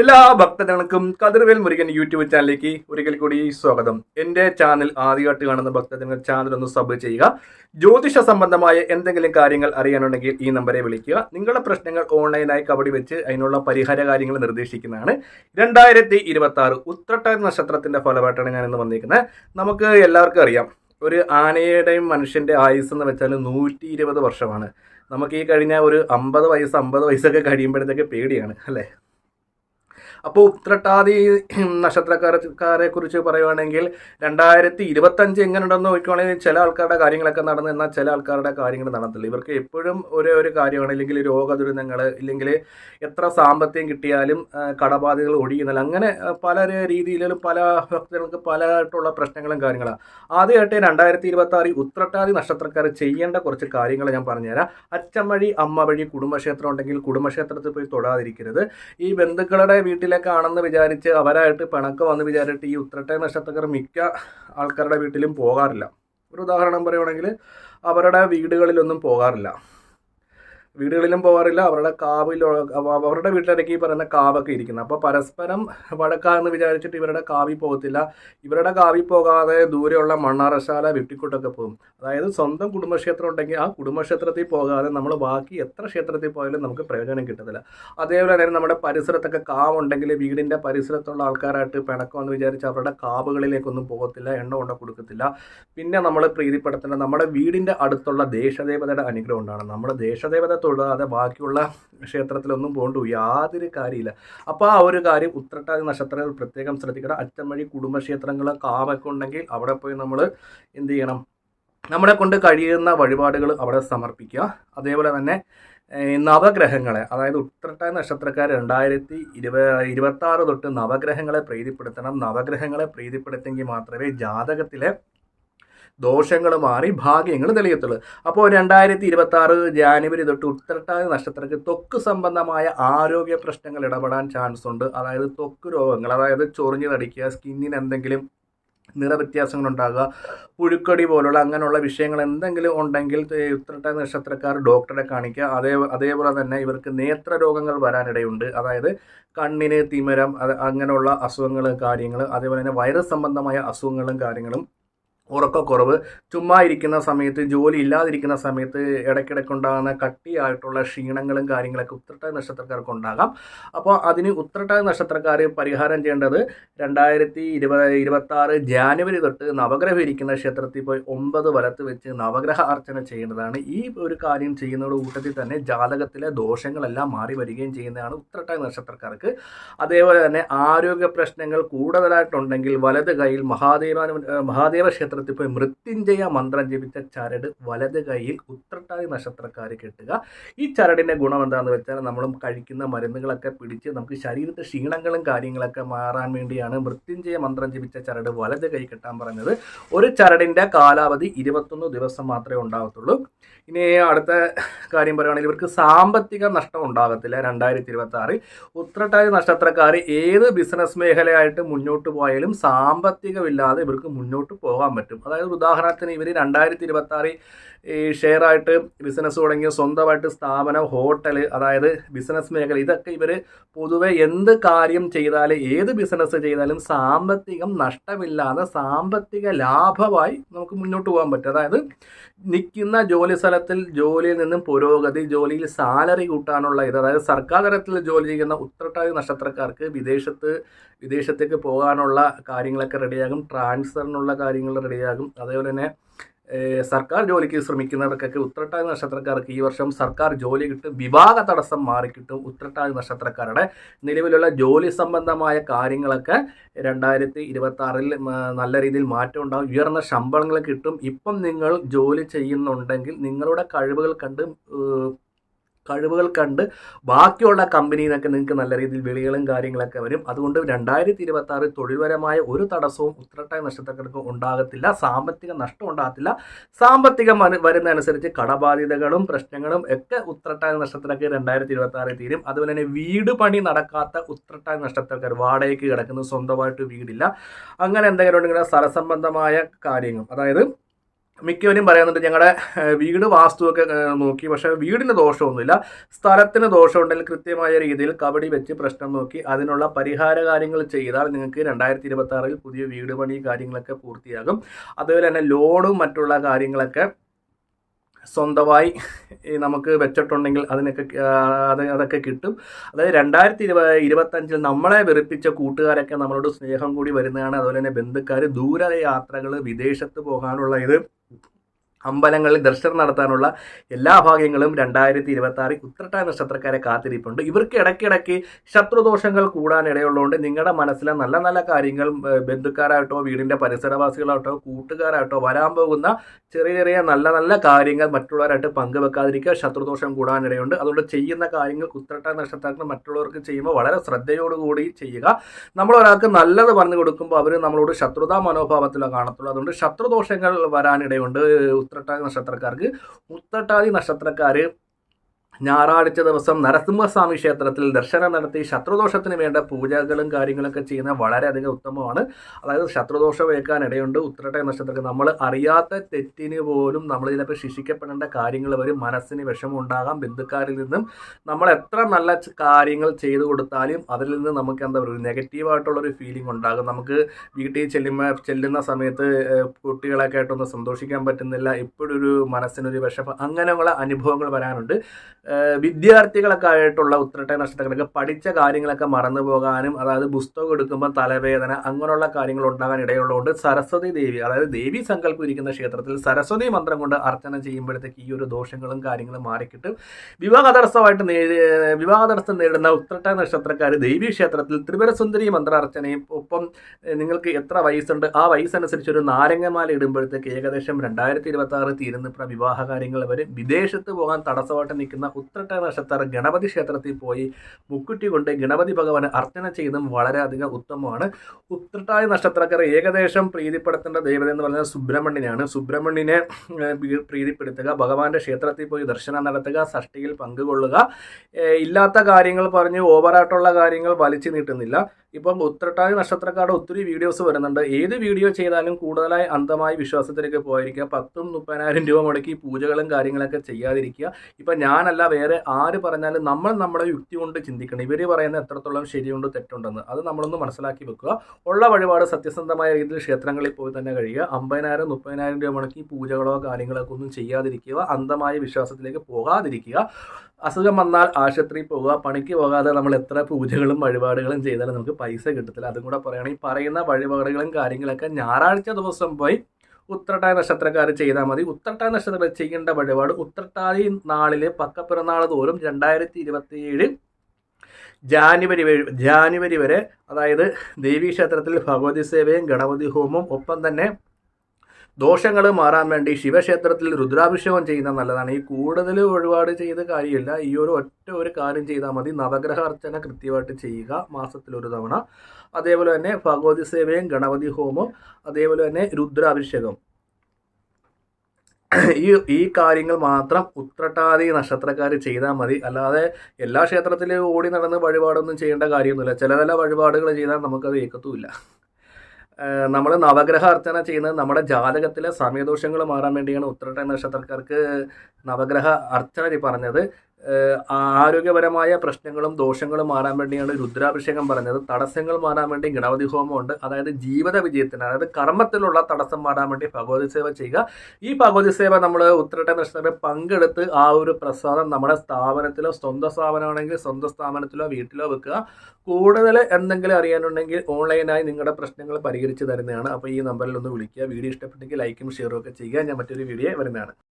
എല്ലാ ഭക്തജനങ്ങൾക്കും കതിർവേൽ മുരുകൻ യൂട്യൂബ് ചാനലിലേക്ക് ഒരിക്കൽ കൂടി സ്വാഗതം. എന്റെ ചാനൽ ആദ്യമായിട്ട് കാണുന്ന ഭക്തജനങ്ങൾ ചാനൽ ഒന്ന് സബ് ചെയ്യുക. ജ്യോതിഷ സംബന്ധമായ എന്തെങ്കിലും കാര്യങ്ങൾ അറിയാനുണ്ടെങ്കിൽ ഈ നമ്പറെ വിളിക്കുക. നിങ്ങളുടെ പ്രശ്നങ്ങൾ ഓൺലൈനായി കബടി വെച്ച് അതിനുള്ള പരിഹാര കാര്യങ്ങൾ നിർദ്ദേശിക്കുന്നതാണ്. രണ്ടായിരത്തി ഇരുപത്തി ആറ് ഉത്രട്ട നക്ഷത്രത്തിന്റെ ഫലമായിട്ടാണ് ഞാൻ ഇന്ന് വന്നിരിക്കുന്നത്. നമുക്ക് എല്ലാവർക്കും അറിയാം ഒരു ആനയുടെയും മനുഷ്യന്റെ ആയുസ് എന്ന് വെച്ചാൽ നൂറ്റി ഇരുപത് വർഷമാണ്. നമുക്ക് ഈ കഴിഞ്ഞ ഒരു അമ്പത് വയസ്സ് അമ്പത് വയസ്സൊക്കെ കഴിയുമ്പോഴത്തേക്ക് പേടിയാണ് അല്ലേ? അപ്പോൾ ഉത്രട്ടാതി നക്ഷത്രക്കാരെ കുറിച്ച് പറയുവാണെങ്കിൽ രണ്ടായിരത്തി ഇരുപത്തഞ്ച് എങ്ങനെ ഉണ്ടെന്ന് നോക്കുകയാണെങ്കിൽ ചില ആൾക്കാരുടെ കാര്യങ്ങളൊക്കെ നടന്നു എന്നാൽ ചില ആൾക്കാരുടെ കാര്യങ്ങൾ നടന്നില്ല ഇവർക്ക് എപ്പോഴും ഒരേ ഒരു കാര്യമാണ് ഇല്ലെങ്കിൽ രോഗ ദുരിതങ്ങൾ ഇല്ലെങ്കിൽ എത്ര സാമ്പത്തികം കിട്ടിയാലും കടബാധകൾ ഒഴിയുന്നില്ല. അങ്ങനെ പല രീതിയിലും പല ഭക്തർക്ക് പലതായിട്ടുള്ള പ്രശ്നങ്ങളും കാര്യങ്ങളാണ്. ആദ്യമായിട്ട് രണ്ടായിരത്തി ഇരുപത്തി ആറിൽ ഉത്രട്ടാതി നക്ഷത്രക്കാർ ചെയ്യേണ്ട കുറച്ച് കാര്യങ്ങൾ ഞാൻ പറഞ്ഞുതരാം. അച്ഛൻ വഴി അമ്മ വഴി കുടുംബക്ഷേത്രം ഉണ്ടെങ്കിൽ കുടുംബക്ഷേത്രത്തിൽ പോയി തൊടാതിരിക്കരുത്. ഈ ബന്ധുക്കളുടെ വീട്ടിലേക്കാണെന്ന് വിചാരിച്ച് അവരായിട്ട് പിണക്കം വന്ന് വിചാരിച്ചിട്ട് ഈ ഉത്രട്ടയ നക്ഷത്രക്കാർ മിക്ക ആൾക്കാരുടെ വീട്ടിലും പോകാറില്ല. ഒരു ഉദാഹരണം പറയുവാണെങ്കിൽ അവരുടെ വീടുകളിലൊന്നും പോകാറില്ല. വീടുകളിലും പോകാറില്ല അവരുടെ കാവിലോ അവരുടെ വീട്ടിലിടയ്ക്ക് ഈ പറയുന്ന കാവൊക്കെ ഇരിക്കുന്നത് അപ്പോൾ പരസ്പരം വഴക്കാന്ന് വിചാരിച്ചിട്ട് ഇവരുടെ കാവി പോകത്തില്ല. ഇവരുടെ കാവി പോകാതെ ദൂരെയുള്ള മണ്ണാറശാല വെട്ടിക്കൊട്ടൊക്കെ പോകും. അതായത് സ്വന്തം കുടുംബക്ഷേത്രം ഉണ്ടെങ്കിൽ ആ കുടുംബക്ഷേത്രത്തിൽ പോകാതെ നമ്മൾ ബാക്കി എത്ര ക്ഷേത്രത്തിൽ പോയാലും നമുക്ക് പ്രയോജനം കിട്ടത്തില്ല. അതേപോലെ തന്നെ നമ്മുടെ പരിസരത്തൊക്കെ കാവ് ഉണ്ടെങ്കിൽ വീടിന്റെ പരിസരത്തുള്ള ആൾക്കാരായിട്ട് പിണക്കമെന്ന് വിചാരിച്ച് അവരുടെ കാവുകളിലേക്കൊന്നും പോകത്തില്ല എണ്ണ കൊണ്ട് കൊടുക്കത്തില്ല. പിന്നെ നമ്മൾ പ്രീതിപ്പെടുത്തേണ്ട നമ്മുടെ വീടിന്റെ അടുത്തുള്ള ദേശദേവതയുടെ അനുഗ്രഹം ഉണ്ടാണ് നമ്മുടെ ദേശദേവത തൊടാതെ ബാക്കിയുള്ള ക്ഷേത്രത്തിലൊന്നും പോകണ്ടു യാതൊരു കാര്യമില്ല. അപ്പോൾ ആ ഒരു കാര്യം ഉത്രട്ടാതി നക്ഷത്രങ്ങൾ പ്രത്യേകം ശ്രദ്ധിക്കണം. അച്ഛൻ കുടുംബക്ഷേത്രങ്ങൾ കാവൊക്കെ ഉണ്ടെങ്കിൽ അവിടെ പോയി നമ്മൾ എന്ത് ചെയ്യണം? നമ്മളെ കൊണ്ട് കഴിയുന്ന വഴിപാടുകൾ അവിടെ സമർപ്പിക്കുക. അതേപോലെ തന്നെ നവഗ്രഹങ്ങളെ അതായത് ഉത്രട്ടായ നക്ഷത്രക്കാർ രണ്ടായിരത്തി ഇരുപ ഇരുപത്തി തൊട്ട് നവഗ്രഹങ്ങളെ പ്രീതിപ്പെടുത്തണം. നവഗ്രഹങ്ങളെ പ്രീതിപ്പെടുത്തെങ്കിൽ മാത്രമേ ജാതകത്തിലെ ദോഷങ്ങൾ മാറി ഭാഗ്യങ്ങൾ തെളിയത്തുള്ളൂ. അപ്പോൾ രണ്ടായിരത്തി ഇരുപത്തി ആറ് ജാനുവരി തൊട്ട് ഉത്തരട്ടാതി നക്ഷത്രത്തിൽ ത്വക്ക് സംബന്ധമായ ആരോഗ്യ പ്രശ്നങ്ങൾ ഇടപെടാൻ ചാൻസ് ഉണ്ട്. അതായത് തൊക്ക് രോഗങ്ങൾ അതായത് ചൊറിഞ്ഞു തടിക്കുക സ്കിന്നിന് എന്തെങ്കിലും നിറവ്യത്യാസങ്ങൾ ഉണ്ടാകുക പുഴുക്കടി പോലുള്ള അങ്ങനെയുള്ള വിഷയങ്ങൾ എന്തെങ്കിലും ഉണ്ടെങ്കിൽ ഉത്രട്ട നക്ഷത്രക്കാർ ഡോക്ടറെ കാണിക്കുക. അതേ അതേപോലെ തന്നെ ഇവർക്ക് നേത്ര രോഗങ്ങൾ വരാനിടയുണ്ട്. അതായത് കണ്ണിന് തിമരം അങ്ങനെയുള്ള അസുഖങ്ങൾ കാര്യങ്ങൾ അതേപോലെ തന്നെ വൈറസ് സംബന്ധമായ അസുഖങ്ങളും കാര്യങ്ങളും ഉറക്കക്കുറവ് ചുമ്മാ ഇരിക്കുന്ന സമയത്ത് ജോലി ഇല്ലാതിരിക്കുന്ന സമയത്ത് ഇടയ്ക്കിടയ്ക്ക് ഉണ്ടാകുന്ന കട്ടിയായിട്ടുള്ള ക്ഷീണങ്ങളും കാര്യങ്ങളൊക്കെ ഉത്രട്ടാതി നക്ഷത്രക്കാർക്ക് ഉണ്ടാകാം. അപ്പോൾ അതിന് ഉത്രട്ടാതി നക്ഷത്രക്കാർ പരിഹാരം ചെയ്യേണ്ടത് രണ്ടായിരത്തി ഇരുപത് ഇരുപത്തി ആറ് ജാനുവരി തൊട്ട് നവഗ്രഹം ഇരിക്കുന്ന ക്ഷേത്രത്തിൽ പോയി ഒമ്പത് വലത്ത് വെച്ച് നവഗ്രഹ അർച്ചന ചെയ്യേണ്ടതാണ്. ഈ ഒരു കാര്യം ചെയ്യുന്നതോട് കൂട്ടത്തിൽ തന്നെ ജാതകത്തിലെ ദോഷങ്ങളെല്ലാം മാറി വരികയും ചെയ്യുന്നതാണ് ഉത്രട്ടാതി നക്ഷത്രക്കാർക്ക്. അതേപോലെ തന്നെ ആരോഗ്യ പ്രശ്നങ്ങൾ കൂടുതലായിട്ടുണ്ടെങ്കിൽ വലത് കൈയിൽ മഹാദേവ മഹാദേവ ക്ഷേത്രത്തിൽ പോയി മൃത്യുഞ്ജയ മന്ത്രം ജപിച്ച ചരട് വലത് കൈയിൽ ഉത്രട്ടാതി നക്ഷത്രക്കാർ കെട്ടുക. ഈ ചരടിന്റെ ഗുണം എന്താണെന്ന് വെച്ചാൽ നമ്മൾ കഴിക്കുന്ന മരുന്നുകളൊക്കെ പിടിച്ച് നമുക്ക് ശരീരത്തെ ക്ഷീണങ്ങളും കാര്യങ്ങളൊക്കെ മാറാൻ വേണ്ടിയാണ് മൃത്യുഞ്ജയ മന്ത്രം ജപിച്ച ചരട് വലത് കൈ കെട്ടാൻ പറഞ്ഞത്. ഒരു ചരടിന്റെ കാലാവധി ഇരുപത്തൊന്ന് ദിവസം മാത്രമേ ഉണ്ടാകത്തുള്ളൂ ഇനി അടുത്ത കാര്യം പറയുകയാണെങ്കിൽ ഇവർക്ക് സാമ്പത്തിക നഷ്ടം ഉണ്ടാകത്തില്ല രണ്ടായിരത്തി ഇരുപത്തി ആറിൽ ഉത്രട്ടാതി നക്ഷത്രക്കാർ ഏത് ബിസിനസ് മേഖലയായിട്ട് മുന്നോട്ട് പോയാലും സാമ്പത്തികമില്ലാതെ ഇവർക്ക് മുന്നോട്ട് പോകാൻ പറ്റും അതായത് ഉദാഹരണത്തിന് ഇവർ രണ്ടായിരത്തി ഇരുപത്തി ആറിൽ ഈ ഷെയർ ആയിട്ട് ബിസിനസ് തുടങ്ങിയ സ്വന്തമായിട്ട് സ്ഥാപനം ഹോട്ടൽ അതായത് ബിസിനസ് മേഖല ഇതൊക്കെ ഇവർ പൊതുവെ എന്ത് കാര്യം ചെയ്താലും ഏത് ബിസിനസ് ചെയ്താലും സാമ്പത്തികം നഷ്ടമില്ലാതെ സാമ്പത്തിക ലാഭമായി നമുക്ക് മുന്നോട്ട് പോകാൻ പറ്റും. അതായത് നിൽക്കുന്ന ജോലി സ്ഥലത്തിൽ ജോലിയിൽ നിന്നും പുരോഗതി ജോലിയിൽ സാലറി കൂട്ടാനുള്ള ഇത് അതായത് സർക്കാർ തലത്തിൽ ജോലി ചെയ്യുന്ന ഉത്രട്ടാതി നക്ഷത്രക്കാർക്ക് വിദേശത്ത് വിദേശത്തേക്ക് പോകാനുള്ള കാര്യങ്ങളൊക്കെ റെഡിയാകും ട്രാൻസ്ഫറിനുള്ള കാര്യങ്ങൾ റെഡിയാകും അതേപോലെ തന്നെ സർക്കാർ ജോലിക്ക് ശ്രമിക്കുന്നവർക്കൊക്കെ ഉത്രട്ടാതി നക്ഷത്രക്കാർക്ക് ഈ വർഷം സർക്കാർ ജോലി കിട്ടും വിവാഹ തടസ്സം മാറിക്കിട്ടും ഉത്രട്ടാതി നക്ഷത്രക്കാരുടെ നിലവിലുള്ള ജോലി സംബന്ധമായ കാര്യങ്ങളൊക്കെ രണ്ടായിരത്തി ഇരുപത്തി ആറിൽ നല്ല രീതിയിൽ മാറ്റം ഉണ്ടാകും. ഉയർന്ന ശമ്പളങ്ങൾ കിട്ടും. ഇപ്പം നിങ്ങൾ ജോലി ചെയ്യുന്നുണ്ടെങ്കിൽ നിങ്ങളുടെ കഴിവുകൾ കണ്ട് കഴിവുകൾ കണ്ട് ബാക്കിയുള്ള കമ്പനിയിൽ നിന്നൊക്കെ നിങ്ങൾക്ക് നല്ല രീതിയിൽ വിളികളും കാര്യങ്ങളൊക്കെ വരും. അതുകൊണ്ട് രണ്ടായിരത്തി ഇരുപത്തി ആറിൽ തൊഴിൽപരമായ ഒരു തടസ്സവും ഉത്രട്ടായ നഷ്ടത്തക്കെടുക്ക് ഉണ്ടാകത്തില്ല. സാമ്പത്തിക നഷ്ടം ഉണ്ടാകത്തില്ല. സാമ്പത്തികം വരു- വരുന്നതനുസരിച്ച് കടബാധ്യതകളും പ്രശ്നങ്ങളും ഒക്കെ ഉത്രട്ടായ നഷ്ടത്തിലൊക്കെ രണ്ടായിരത്തി ഇരുപത്തി ആറിൽ തീരും. അതുപോലെ തന്നെ വീട് പണി നടക്കാത്ത ഉത്രട്ടായ നക്ഷത്രക്കാർ വാടകയ്ക്ക് കിടക്കുന്നത് സ്വന്തമായിട്ട് വീടില്ല. അങ്ങനെ എന്തെങ്കിലും ഉണ്ടെങ്കിൽ സ്ഥലസംബന്ധമായ കാര്യങ്ങൾ. അതായത് മിക്കവരും പറയുന്നുണ്ട് ഞങ്ങളുടെ വീട് വാസ്തുവൊക്കെ നോക്കി. പക്ഷേ വീടിന് ദോഷമൊന്നുമില്ല. സ്ഥലത്തിന് ദോഷമുണ്ടെങ്കിൽ കൃത്യമായ രീതിയിൽ കബഡി വെച്ച് പ്രശ്നം നോക്കി അതിനുള്ള പരിഹാര കാര്യങ്ങൾ ചെയ്താൽ നിങ്ങൾക്ക് രണ്ടായിരത്തി ഇരുപത്തി ആറിൽ പുതിയ വീട് പണി കാര്യങ്ങളൊക്കെ പൂർത്തിയാകും. അതുപോലെ തന്നെ ലോണും മറ്റുള്ള കാര്യങ്ങളൊക്കെ സ്വന്തമായി നമുക്ക് വെച്ചിട്ടുണ്ടെങ്കിൽ അതിനൊക്കെ അത് അതൊക്കെ കിട്ടും. അതായത് രണ്ടായിരത്തി ഇരുപ ഇരുപത്തഞ്ചിൽ നമ്മളെ വെറുപ്പിച്ച കൂട്ടുകാരൊക്കെ നമ്മളോട് സ്നേഹം കൂടി വരുന്നതാണ്. അതുപോലെ തന്നെ ബന്ധുക്കാർ ദൂരയാത്രകൾ വിദേശത്ത് പോകാനുള്ള ഇത് അമ്പലങ്ങളിൽ ദർശനം നടത്താനുള്ള എല്ലാ ഭാഗ്യങ്ങളും രണ്ടായിരത്തി ഇരുപത്തി ആറിൽ ഉത്രട്ടായ നക്ഷത്രക്കാരെ കാത്തിരിപ്പുണ്ട്. ഇവർക്ക് ഇടയ്ക്കിടയ്ക്ക് ശത്രുദോഷങ്ങൾ കൂടാൻ ഇടയുള്ളതുകൊണ്ട് നിങ്ങളുടെ മനസ്സിലെ നല്ല നല്ല കാര്യങ്ങൾ ബന്ധുക്കാരായിട്ടോ വീടിന്റെ പരിസരവാസികളായിട്ടോ കൂട്ടുകാരായിട്ടോ വരാൻ പോകുന്ന ചെറിയ ചെറിയ നല്ല നല്ല കാര്യങ്ങൾ മറ്റുള്ളവരായിട്ട് പങ്കുവെക്കാതിരിക്കുക ശത്രുദോഷം കൂടാനിടയുണ്ട് അതുകൊണ്ട് ചെയ്യുന്ന കാര്യങ്ങൾ ഉത്രട്ടായ നക്ഷത്രങ്ങൾ മറ്റുള്ളവർക്ക് ചെയ്യുമ്പോൾ വളരെ ശ്രദ്ധയോടുകൂടി ചെയ്യുക. നമ്മൾ ഒരാൾക്ക് നല്ലത് പറഞ്ഞു കൊടുക്കുമ്പോൾ അവർ നമ്മളോട് ശത്രുതാ മനോഭാവത്തിലോ കാണത്തുള്ളൂ. അതുകൊണ്ട് ശത്രുദോഷങ്ങൾ വരാനിടയുണ്ട് ഉത്രട്ടാതി നക്ഷത്രക്കാർക്ക് ഉത്രട്ടാതി നക്ഷത്രക്കാർ ഞായറാഴ്ച ദിവസം നരസിംഹസ്വാമി ക്ഷേത്രത്തിൽ ദർശനം നടത്തി ശത്രുദോഷത്തിന് വേണ്ട പൂജകളും കാര്യങ്ങളൊക്കെ ചെയ്യുന്ന വളരെയധികം ഉത്തമമാണ്. അതായത് ശത്രുദോഷം ഏൽക്കാൻ ഇടയുണ്ട്. ഉത്രട്ട നക്ഷത്രത്തിൽ നമ്മൾ അറിയാത്ത തെറ്റിന് പോലും നമ്മൾ ചിലപ്പോൾ ശിക്ഷിക്കപ്പെടേണ്ട കാര്യങ്ങൾ വരും. മനസ്സിന് വിഷമം ഉണ്ടാകാം. ബന്ധുക്കാരിൽ നിന്നും നമ്മൾ എത്ര നല്ല കാര്യങ്ങൾ ചെയ്തു കൊടുത്താലും അതിൽ നിന്ന് നമുക്ക് എന്താ പറയുക നെഗറ്റീവായിട്ടുള്ളൊരു ഫീലിംഗ് ഉണ്ടാകും. നമുക്ക് വീട്ടിൽ ചെല്ലുമ്പോൾ ചെല്ലുന്ന സമയത്ത് കുട്ടികളൊക്കെ ആയിട്ടൊന്നും സന്തോഷിക്കാൻ പറ്റുന്നില്ല. ഇപ്പോഴൊരു മനസ്സിനൊരു വിഷമം അങ്ങനെയുള്ള അനുഭവങ്ങൾ വരാനുണ്ട്. വിദ്യാർത്ഥികളൊക്കെ ആയിട്ടുള്ള ഉത്രട്ട നക്ഷത്രങ്ങളൊക്കെ പഠിച്ച കാര്യങ്ങളൊക്കെ മറന്നു പോകാനും അതായത് പുസ്തകം എടുക്കുമ്പോൾ തലവേദന അങ്ങനെയുള്ള കാര്യങ്ങൾ ഉണ്ടാകാൻ ഇടയുള്ളതുകൊണ്ട് സരസ്വതി ദേവി അതായത് ദേവി സങ്കല്പം ഇരിക്കുന്ന ക്ഷേത്രത്തിൽ സരസ്വതി മന്ത്രം കൊണ്ട് അർച്ചന ചെയ്യുമ്പോഴത്തേക്ക് ഈ ഒരു ദോഷങ്ങളും കാര്യങ്ങളും മാറിക്കിട്ടും. വിവാഹ തടസ്സമായിട്ട് നേരി വിവാഹ തടസ്സം നേരിടുന്ന ഉത്രട്ട നക്ഷത്രക്കാർ ദേവി ക്ഷേത്രത്തിൽ ത്രിപുരസുന്ദരി മന്ത്രാർച്ചനയും ഒപ്പം നിങ്ങൾക്ക് എത്ര വയസ്സുണ്ട് ആ വയസ്സനുസരിച്ച് ഒരു നാരങ്ങമാല ഇടുമ്പോഴത്തേക്ക് ഏകദേശം രണ്ടായിരത്തി ഇരുപത്തി ആറ് തീരുന്നിപ്പുറം വിവാഹ കാര്യങ്ങൾ വരെ. വിദേശത്ത് പോകാൻ തടസ്സമായിട്ട് നിൽക്കുന്ന ഉത്രട്ടായ നക്ഷത്ര ഗണപതി ക്ഷേത്രത്തിൽ പോയി മുക്കുറ്റി കൊണ്ട് ഗണപതി ഭഗവാനെ അർച്ചന ചെയ്യുന്നതും വളരെയധികം ഉത്തമമാണ്. ഉത്രട്ടായ നക്ഷത്രക്കാർ ഏകദേശം പ്രീതിപ്പെടുത്തേണ്ട ദേവത എന്ന് പറയുന്നത് സുബ്രഹ്മണ്യനാണ്. സുബ്രഹ്മണ്യനെ പ്രീതിപ്പെടുത്തുക ഭഗവാന്റെ ക്ഷേത്രത്തിൽ പോയി ദർശനം നടത്തുക ഷഷ്ടിയിൽ പങ്കുകൊള്ളുക. ഇല്ലാത്ത കാര്യങ്ങൾ പറഞ്ഞ് ഓവറായിട്ടുള്ള കാര്യങ്ങൾ വലിച്ചു നീട്ടുന്നില്ല. ഇപ്പം ഉത്രട്ടായ നക്ഷത്രക്കാരുടെ ഒത്തിരി വീഡിയോസ് വരുന്നുണ്ട്. ഏത് വീഡിയോ ചെയ്താലും കൂടുതലായി അന്ധമായി വിശ്വാസത്തിലേക്ക് പോയിരിക്കുക പത്തും മുപ്പതിനായിരം രൂപ മുടക്കി പൂജകളും കാര്യങ്ങളൊക്കെ ചെയ്യാതിരിക്കുക. ഇപ്പം ഞാനല്ല വേറെ ആര് പറഞ്ഞാലും നമ്മൾ നമ്മുടെ യുക്തി കൊണ്ട് ചിന്തിക്കണം. ഇവർ പറയുന്ന എത്രത്തോളം ശരിയുണ്ട് തെറ്റുണ്ടെന്ന്. അത് നമ്മളൊന്ന് മനസ്സിലാക്കി വെക്കുക. ഉള്ള വഴിപാട് സത്യസന്ധമായ രീതിയിൽ ക്ഷേത്രങ്ങളിൽ പോയി തന്നെ കഴിയുക. അമ്പതിനായിരം മുപ്പതിനായിരം രൂപ മുടക്കി പൂജകളോ കാര്യങ്ങളൊക്കെ ഒന്നും ചെയ്യാതിരിക്കുക. അന്ധമായ വിശ്വാസത്തിലേക്ക് പോകാതിരിക്കുക. അസുഖം വന്നാൽ ആശുപത്രിയിൽ പോകുക പണിക്ക് പോകാതെ നമ്മൾ എത്ര പൂജകളും വഴിപാടുകളും ചെയ്താലും നമുക്ക് പൈസ കിട്ടത്തില്ല. അതും കൂടെ പറയുകയാണെങ്കിൽ പറയുന്ന വഴിപാടുകളും കാര്യങ്ങളൊക്കെ ഞായറാഴ്ച ദിവസം പോയി ഉത്രട്ടായ നക്ഷത്രക്കാർ ചെയ്താൽ മതി. ഉത്രട്ടായ നക്ഷത്രക്കാർ ചെയ്യേണ്ട വഴിപാട് ഉത്രട്ടാതി നാളിലെ പക്കപ്പിറന്നാൾ തോറും രണ്ടായിരത്തി ഇരുപത്തിയേഴ് ജാനുവരി വരെ ജാനുവരി വരെ അതായത് ദേവീക്ഷേത്രത്തിൽ ഭഗവതി സേവയും ഗണപതി ഹോമവും ഒപ്പം തന്നെ ദോഷങ്ങൾ മാറാൻ വേണ്ടി ശിവക്ഷേത്രത്തിൽ രുദ്രാഭിഷേകം ചെയ്യുന്ന നല്ലതാണ്. ഈ കൂടുതൽ ഒരുപാട് ചെയ്ത കാര്യമില്ല. ഈ ഒരു ഒറ്റ ഒരു കാര്യം ചെയ്താൽ മതി. നവഗ്രഹ അർച്ചന കൃത്യമായിട്ട് ചെയ്യുക മാസത്തിൽ ഒരു തവണ. അതേപോലെ തന്നെ ഭഗവതി സേവയും ഗണപതി ഹോമവും അതേപോലെ തന്നെ രുദ്രാഭിഷേകം. ഈ ഈ കാര്യങ്ങൾ മാത്രം ഉത്രട്ടാതി നക്ഷത്രക്കാർ ചെയ്താൽ മതി. അല്ലാതെ എല്ലാ ക്ഷേത്രത്തിലും ഓടി നടന്ന് വഴിപാടൊന്നും ചെയ്യേണ്ട കാര്യമൊന്നുമില്ല. ചില ചില വഴിപാടുകൾ ചെയ്താൽ നമുക്കത് ഏക്കത്തുമില്ല. നമ്മൾ നവഗ്രഹ അർച്ചന ചെയ്യുന്നത് നമ്മുടെ ജാതകത്തിലെ സമയദോഷങ്ങൾ മാറാൻ വേണ്ടിയാണ് ഉത്തരട്ട നക്ഷത്രക്കാർക്ക് നവഗ്രഹ അർച്ചന പറഞ്ഞത്. ആരോഗ്യപരമായ പ്രശ്നങ്ങളും ദോഷങ്ങളും മാറാൻ വേണ്ടിയാണ് രുദ്രാഭിഷേകം പറഞ്ഞത്. തടസ്സങ്ങൾ മാറാൻ വേണ്ടി ഗണപതി ഹോമമുണ്ട് അതായത് ജീവിത വിജയത്തിന് അതായത് കർമ്മത്തിലുള്ള തടസ്സം മാറാൻ വേണ്ടി ഭഗവതി സേവ ചെയ്യുക. ഈ ഭഗവതി സേവ നമ്മൾ ഉത്തരട്ട നക്ഷത്രത്തിൽ പങ്കെടുത്ത് ആ ഒരു പ്രസാദം നമ്മുടെ സ്ഥാപനത്തിലോ സ്വന്തം സ്ഥാപനമാണെങ്കിൽ സ്വന്തം സ്ഥാപനത്തിലോ വീട്ടിലോ വെക്കുക. കൂടുതൽ എന്തെങ്കിലും അറിയാനുണ്ടെങ്കിൽ ഓൺലൈനായി നിങ്ങളുടെ പ്രശ്നങ്ങൾ പരിഹരിച്ച് തരുന്നതാണ്. അപ്പോൾ ഈ നമ്പറിൽ ഒന്ന് വിളിക്കുക. വീഡിയോ ഇഷ്ടപ്പെട്ടെങ്കിൽ ലൈക്കും ഷെയറും ഒക്കെ ചെയ്യുക. ഞാൻ മറ്റൊരു വീഡിയോ വരുന്നതാണ്.